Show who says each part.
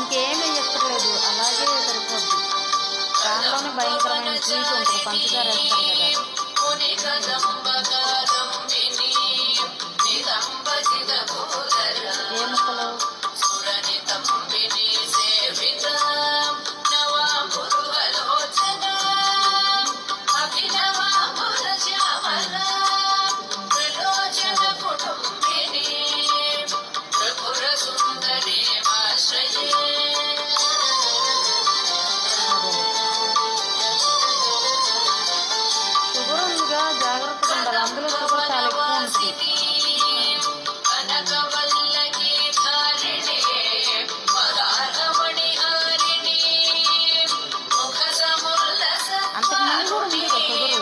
Speaker 1: ఇంకేమీ ఎక్కర్లేదు. అలాగే సరిపోద్ది.
Speaker 2: దానిలోనే భయంకరమైన స్వీట్ ఉంటుంది. పంచదార వేస్తారు కదా.
Speaker 1: కొద్దిగా జాగ్రత్తగా ఉండాలి. అందులో షుగర్ చాలా ఎక్కువ ఉంటుంది.
Speaker 2: అంతకుముందు కూడా ఉంది కదా షుగర్